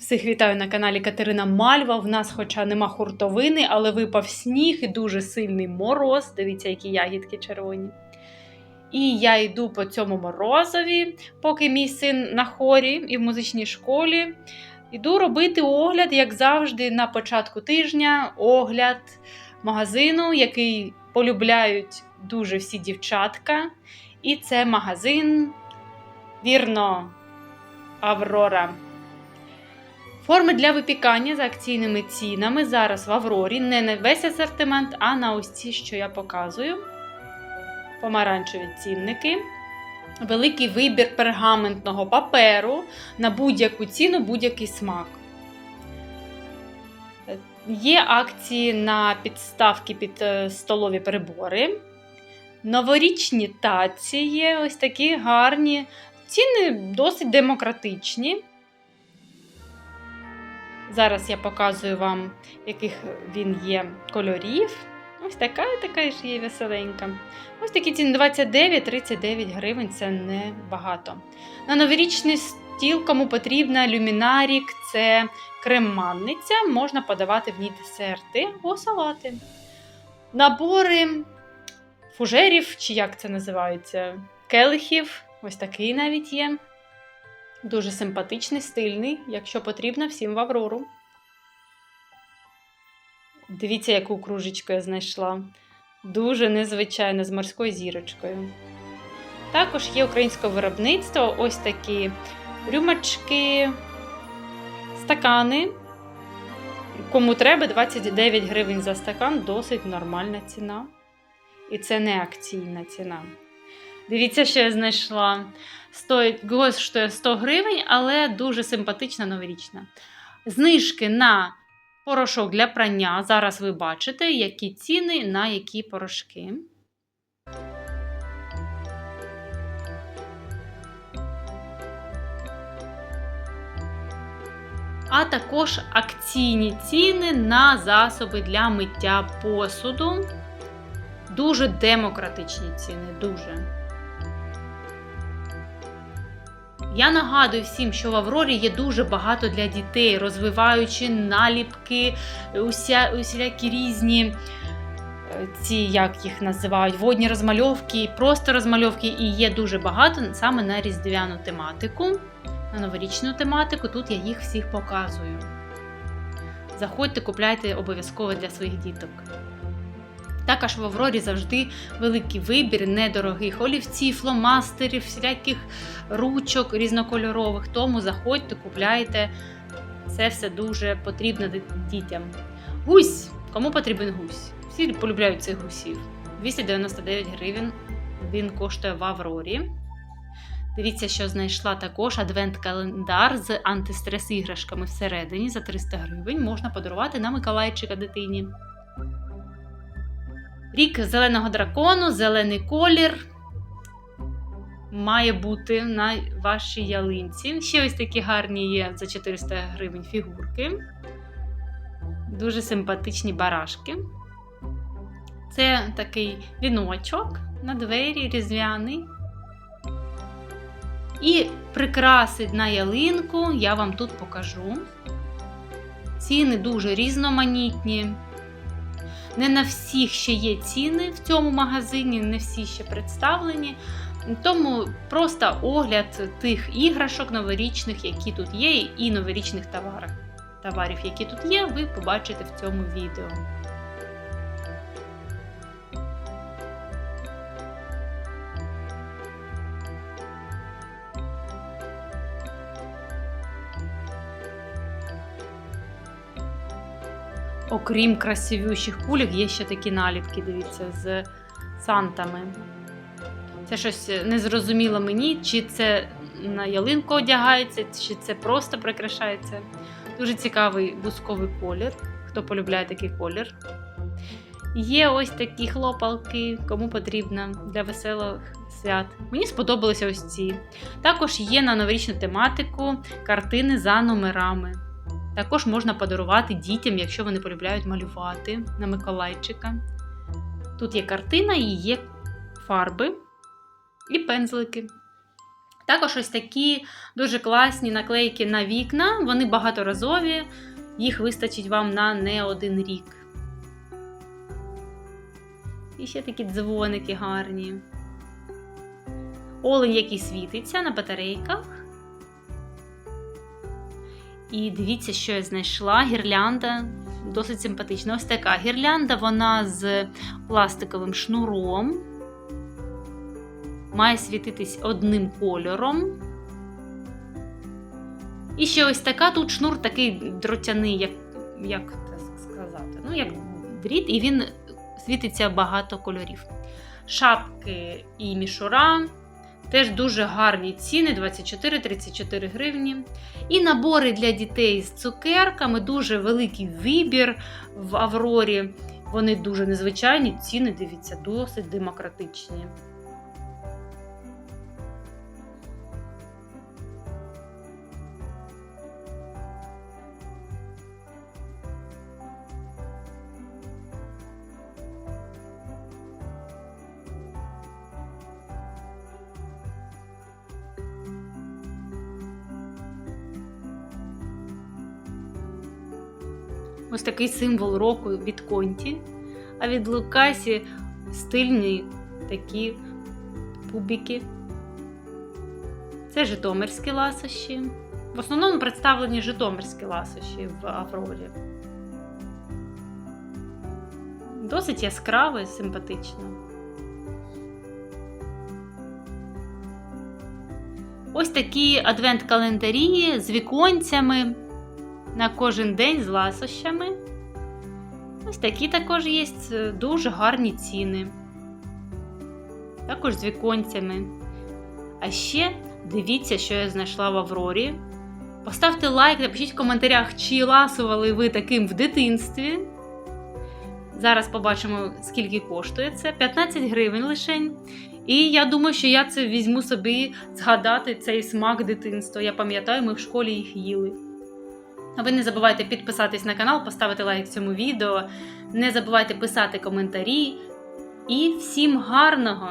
Всіх вітаю на каналі Катерина Мальва. В нас, хоча нема хуртовини, але випав сніг і дуже сильний мороз. Дивіться, які ягідки червоні. І я йду по цьому морозові, поки мій син на хорі і в музичній школі. Йду робити огляд, як завжди, на початку тижня, огляд магазину, який полюбляють дуже всі дівчатка. І це магазин, вірно, Аврора. Форми для випікання за акційними цінами зараз в Аврорі. Не на весь асортимент, а на ось ці, що я показую. Помаранчеві цінники. Великий вибір пергаментного паперу на будь-яку ціну, будь-який смак. Є акції на підставки під е, столові прибори. Новорічні таці є ось такі гарні. Ціни досить демократичні. Зараз я показую вам, яких він є кольорів. Ось така така ж є веселенька. Ось такі ціни 29-39 гривень це не багато. На новорічний стіл, кому потрібна люмінарік, це крем-манниця, можна подавати в ній десерти або салати. Набори фужерів, чи як це називається, келихів, ось такий навіть є. Дуже симпатичний, стильний, якщо потрібно, всім в Аврору. Дивіться, яку кружечку я знайшла. Дуже незвичайно з морською зірочкою. Також є українське виробництво ось такі рюмочки, стакани. Кому треба, 29 гривень за стакан досить нормальна ціна. І це не акційна ціна. Дивіться, що я знайшла. Стоїть коштує 100 гривень, але дуже симпатична новорічна. Знижки на порошок для прання. Зараз ви бачите, які ціни на які порошки. А також акційні ціни на засоби для миття посуду. Дуже демократичні ціни, дуже. Я нагадую всім, що в Аврорі є дуже багато для дітей, розвиваючи наліпки, уся, усілякі різні е, ці, як їх називають, водні розмальовки, просто розмальовки, і є дуже багато саме на різдвяну тематику, на новорічну тематику. Тут я їх всіх показую. Заходьте, купляйте обов'язково для своїх діток. Також в Аврорі завжди великий вибір недорогих олівців, фломастерів, всіляких ручок різнокольорових. Тому заходьте, купляйте. Це все дуже потрібно дітям. Гусь! Кому потрібен гусь? Всі полюбляють цих гусів. 299 гривень він коштує в Аврорі. Дивіться, що знайшла також адвент-календар з антистрес-іграшками всередині за 300 гривень. Можна подарувати на Миколайчика дитині. Рік зеленого дракону, зелений колір має бути на вашій ялинці. Ще ось такі гарні є за 400 гривень фігурки. Дуже симпатичні барашки. Це такий віночок на двері різдвяний. І прикраси на ялинку я вам тут покажу. Ціни дуже різноманітні. Не на всіх ще є ціни в цьому магазині, не всі ще представлені. Тому просто огляд тих іграшок новорічних, які тут є, і новорічних товарів, товарів, які тут є, ви побачите в цьому відео. Окрім красивющих кульок, є ще такі наліпки, дивіться, з сантами. Це щось незрозуміло мені, чи це на ялинку одягається, чи це просто прикрашається. Дуже цікавий бусковий колір, хто полюбляє такий колір. Є ось такі хлопалки, кому потрібно для веселих свят. Мені сподобалися ось ці. Також є на новорічну тематику картини за номерами. Також можна подарувати дітям, якщо вони полюбляють малювати на Миколайчика. Тут є картина і є фарби і пензлики. Також ось такі дуже класні наклейки на вікна, вони багаторазові, їх вистачить вам на не один рік. І ще такі дзвоники гарні. Олень, який світиться на батарейках. І дивіться, що я знайшла. Гірлянда досить симпатична. Ось така гірлянда, вона з пластиковим шнуром. Має світитись одним кольором. І ще ось така тут шнур такий дротяний, як, як сказати, ну, як дріт, і він світиться багато кольорів. Шапки і мішура. Теж дуже гарні ціни 24-34 гривні. І набори для дітей з цукерками, дуже великий вибір в Аврорі. Вони дуже незвичайні, ціни, дивіться, досить демократичні. Ось такий символ року від Конті. А від Лукасі стильні такі пубіки. Це житомирські ласощі. В основному представлені житомирські ласощі в Аврорі. Досить яскраво і симпатично. Ось такі адвент-календарі з віконцями на кожен день з ласощами. Ось такі також є дуже гарні ціни. Також з віконцями. А ще дивіться, що я знайшла в Аврорі. Поставте лайк, напишіть в коментарях, чи ласували ви таким в дитинстві. Зараз побачимо, скільки коштує це. 15 гривень лишень. І я думаю, що я це візьму собі згадати цей смак дитинства. Я пам'ятаю, ми в школі їх їли. А ви не забувайте підписатись на канал, поставити лайк цьому відео. Не забувайте писати коментарі. І всім гарного!